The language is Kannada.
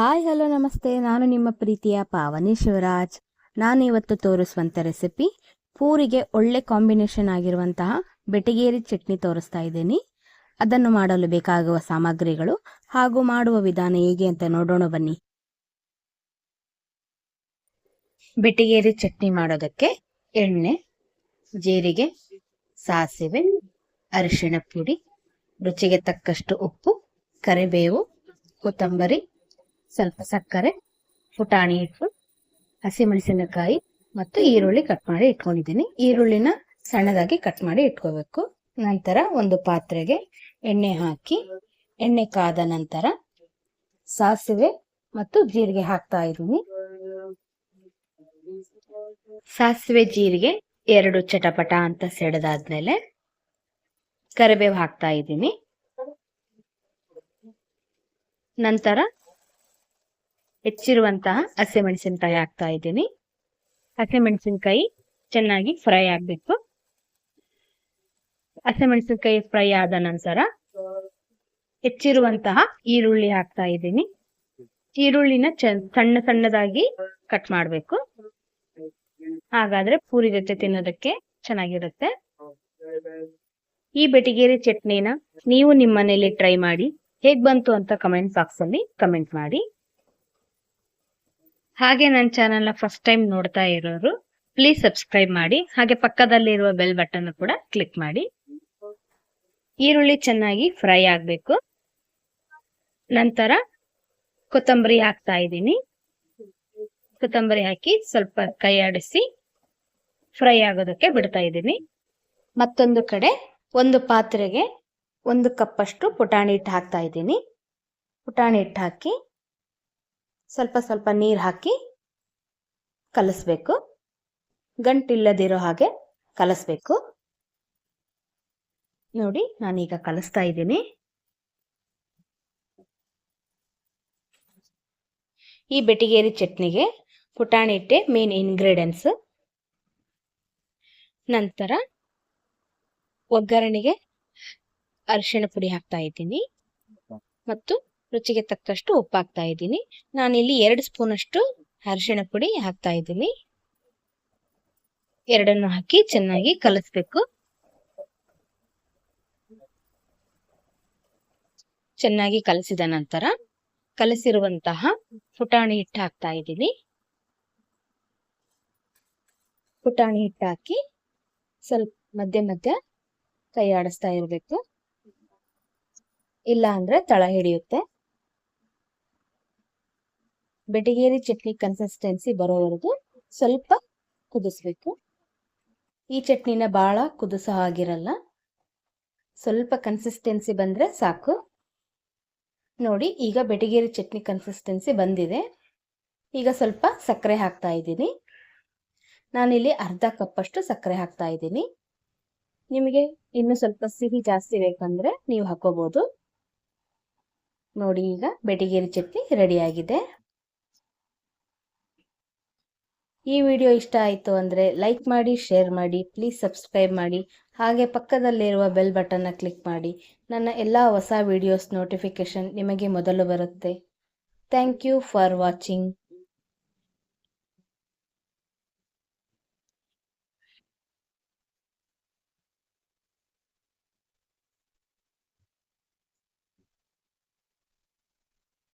ಹಾಯ್, ಹಲೋ, ನಮಸ್ತೆ. ನಾನು ನಿಮ್ಮ ಪ್ರೀತಿಯ ಪಾವನಿ ಶಿವರಾಜ್. ನಾನು ಇವತ್ತು ತೋರಿಸುವಂಥ ರೆಸಿಪಿ ಪೂರಿಗೆ ಒಳ್ಳೆ ಕಾಂಬಿನೇಷನ್ ಆಗಿರುವಂತಹ ಬೆಟಗೇರಿ ಚಟ್ನಿ ತೋರಿಸ್ತಾ ಇದ್ದೀನಿ. ಅದನ್ನು ಮಾಡಲು ಬೇಕಾಗುವ ಸಾಮಗ್ರಿಗಳು ಹಾಗೂ ಮಾಡುವ ವಿಧಾನ ಹೇಗೆ ಅಂತ ನೋಡೋಣ ಬನ್ನಿ. ಬೆಟಗೇರಿ ಚಟ್ನಿ ಮಾಡೋದಕ್ಕೆ ಎಣ್ಣೆ, ಜೀರಿಗೆ, ಸಾಸಿವೆ, ಅರಿಶಿಣ ಪುಡಿ, ರುಚಿಗೆ ತಕ್ಕಷ್ಟು ಉಪ್ಪು, ಕರಿಬೇವು, ಕೊತ್ತಂಬರಿ ಸ್ವಲ್ಪ ಸಕ್ಕರೆ, ಪುಟಾಣಿ ಹಿಟ್ಟು, ಹಸಿಮೆಣಸಿನಕಾಯಿ ಮತ್ತು ಈರುಳ್ಳಿ ಕಟ್ ಮಾಡಿ ಇಟ್ಕೊಂಡಿದ್ದೀನಿ. ಈರುಳ್ಳಿನ ಸಣ್ಣದಾಗಿ ಕಟ್ ಮಾಡಿ ಇಟ್ಕೋಬೇಕು. ನಂತರ ಒಂದು ಪಾತ್ರೆಗೆ ಎಣ್ಣೆ ಹಾಕಿ, ಎಣ್ಣೆ ಕಾದ ನಂತರ ಸಾಸಿವೆ ಮತ್ತು ಜೀರಿಗೆ ಹಾಕ್ತಾ ಇದ್ದೀನಿ. ಸಾಸಿವೆ, ಜೀರಿಗೆ ಎರಡು ಚಟಪಟ ಅಂತ ಸೆಳೆದಾದ್ಮೇಲೆ ಕರಿಬೇವು ಹಾಕ್ತಾ ಇದ್ದೀನಿ. ನಂತರ ಹೆಚ್ಚಿರುವಂತಹ ಹಸಿಮೆಣಸಿನಕಾಯಿ ಹಾಕ್ತಾ ಇದ್ದೀನಿ. ಹಸಿಮೆಣಸಿನಕಾಯಿ ಚೆನ್ನಾಗಿ ಫ್ರೈ ಆಗಬೇಕು. ಹಸಿಮೆಣಸಿನಕಾಯಿ ಫ್ರೈ ಆದ ನಂತರ ಹೆಚ್ಚಿರುವಂತಹ ಈರುಳ್ಳಿ ಹಾಕ್ತಾ ಇದ್ದೀನಿ. ಈರುಳ್ಳಿನ ಸಣ್ಣ ಸಣ್ಣದಾಗಿ ಕಟ್ ಮಾಡ್ಬೇಕು. ಹಾಗಾದ್ರೆ ಪೂರಿ ಜೊತೆ ತಿನ್ನೋದಕ್ಕೆ ಚೆನ್ನಾಗಿರುತ್ತೆ. ಈ ಬೆಟಿಗೇರಿ ಚಟ್ನಿನ ನೀವು ನಿಮ್ಮ ಟ್ರೈ ಮಾಡಿ. ಹೇಗ್ ಬಂತು ಅಂತ ಕಮೆಂಟ್ ಬಾಕ್ಸ್ ಅಲ್ಲಿ ಕಮೆಂಟ್ ಮಾಡಿ. ಹಾಗೆ ನನ್ನ ಚಾನೆಲ್ನ ಫಸ್ಟ್ ಟೈಮ್ ನೋಡ್ತಾ ಇರೋರು ಪ್ಲೀಸ್ ಸಬ್ಸ್ಕ್ರೈಬ್ ಮಾಡಿ, ಹಾಗೆ ಪಕ್ಕದಲ್ಲಿರುವ ಬೆಲ್ ಬಟನ್ ಕೂಡ ಕ್ಲಿಕ್ ಮಾಡಿ. ಈರುಳ್ಳಿ ಚೆನ್ನಾಗಿ ಫ್ರೈ ಆಗಬೇಕು. ನಂತರ ಕೊತ್ತಂಬರಿ ಹಾಕ್ತಾ ಇದ್ದೀನಿ. ಕೊತ್ತಂಬರಿ ಹಾಕಿ ಸ್ವಲ್ಪ ಕೈ ಆಡಿಸಿ ಫ್ರೈ ಆಗೋದಕ್ಕೆ ಬಿಡ್ತಾ ಇದ್ದೀನಿ. ಮತ್ತೊಂದು ಕಡೆ ಒಂದು ಪಾತ್ರೆಗೆ ಒಂದು ಕಪ್ಪಷ್ಟು ಪುಟಾಣಿ ಹಿಟ್ಟು ಹಾಕ್ತಾ ಇದ್ದೀನಿ. ಪುಟಾಣಿ ಹಿಟ್ಟು ಹಾಕಿ ಸ್ವಲ್ಪ ಸ್ವಲ್ಪ ನೀರು ಹಾಕಿ ಕಲಿಸ್ಬೇಕು. ಗಂಟಿಲ್ಲದಿರೋ ಹಾಗೆ ಕಲಿಸ್ಬೇಕು. ನೋಡಿ ನಾನೀಗ ಕಲಿಸ್ತಾ ಇದ್ದೀನಿ. ಈ ಬೆಟಿಗೇರಿ ಚಟ್ನಿಗೆ ಪುಟಾಣಿ ಹಿಟ್ಟೆ ಮೇನ್ ಇಂಗ್ರೀಡಿಯೆಂಟ್ಸ್ ನಂತರ ಒಗ್ಗರಣೆಗೆ ಅರಿಶಿಣ ಪುಡಿ ಹಾಕ್ತಾ ಇದ್ದೀನಿ. ಮತ್ತು ರುಚಿಗೆ ತಕ್ಕಷ್ಟು ಉಪ್ಪು ಹಾಕ್ತಾ ಇದ್ದೀನಿ. ನಾನಿಲ್ಲಿ ಎರಡು ಸ್ಪೂನ್ ಅಷ್ಟು ಅರಿಶಿಣ ಪುಡಿ ಹಾಕ್ತಾ ಇದ್ದೀನಿ. ಎರಡನ್ನು ಹಾಕಿ ಚೆನ್ನಾಗಿ ಕಲಿಸ್ಬೇಕು. ಚೆನ್ನಾಗಿ ಕಲಸಿದ ನಂತರ ಕಲಸಿರುವಂತಹ ಪುಟಾಣಿ ಹಿಟ್ಟು ಹಾಕ್ತಾ ಇದ್ದೀನಿ. ಪುಟಾಣಿ ಹಿಟ್ಟು ಹಾಕಿ ಸ್ವಲ್ಪ ಮಧ್ಯೆ ಮಧ್ಯೆ ಕೈ ಆಡಿಸ್ತಾ ಇರಬೇಕು. ಇಲ್ಲ ಅಂದ್ರೆ ತಳ ಹಿಡಿಯುತ್ತೆ. ಬೆಟಗೇರಿ ಚಟ್ನಿ ಕನ್ಸಿಸ್ಟೆನ್ಸಿ ಬರೋವರೆಗೂ ಸ್ವಲ್ಪ ಕುದಿಸ್ಬೇಕು. ಈ ಚಟ್ನಿನ ಬಹಳ ಕುದಿಸೋ ಆಗಿರಲ್ಲ ಸ್ವಲ್ಪ ಕನ್ಸಿಸ್ಟೆನ್ಸಿ ಬಂದ್ರೆ ಸಾಕು. ನೋಡಿ, ಈಗ ಬೆಟಗೇರಿ ಚಟ್ನಿ ಕನ್ಸಿಸ್ಟೆನ್ಸಿ ಬಂದಿದೆ. ಈಗ ಸ್ವಲ್ಪ ಸಕ್ಕರೆ ಹಾಕ್ತಾ ಇದ್ದೀನಿ. ನಾನಿಲ್ಲಿ ಅರ್ಧ ಕಪ್ಪಷ್ಟು ಸಕ್ಕರೆ ಹಾಕ್ತಾ ಇದ್ದೀನಿ. ನಿಮಗೆ ಇನ್ನು ಸ್ವಲ್ಪ ಸಿಹಿ ಜಾಸ್ತಿ ಬೇಕಂದ್ರೆ ನೀವು ಹಾಕೋಬಹುದು ನೋಡಿ, ಈಗ ಬೆಟಗೇರಿ ಚಟ್ನಿ ರೆಡಿಯಾಗಿದೆ ಈ ವಿಡಿಯೋ ಇಷ್ಟ ಆಯಿತು ಅಂದರೆ ಲೈಕ್ ಮಾಡಿ, ಶೇರ್ ಮಾಡಿ ಪ್ಲೀಸ್ ಸಬ್ಸ್ಕ್ರೈಬ್ ಮಾಡಿ, ಹಾಗೆ ಪಕ್ಕದಲ್ಲಿರುವ ಬೆಲ್ ಬಟನ್ನ ಕ್ಲಿಕ್ ಮಾಡಿ. ನನ್ನ ಎಲ್ಲ ಹೊಸ ವಿಡಿಯೋಸ್ ನೋಟಿಫಿಕೇಷನ್ ನಿಮಗೆ ಮೊದಲು ಬರುತ್ತೆ. Thank you for watching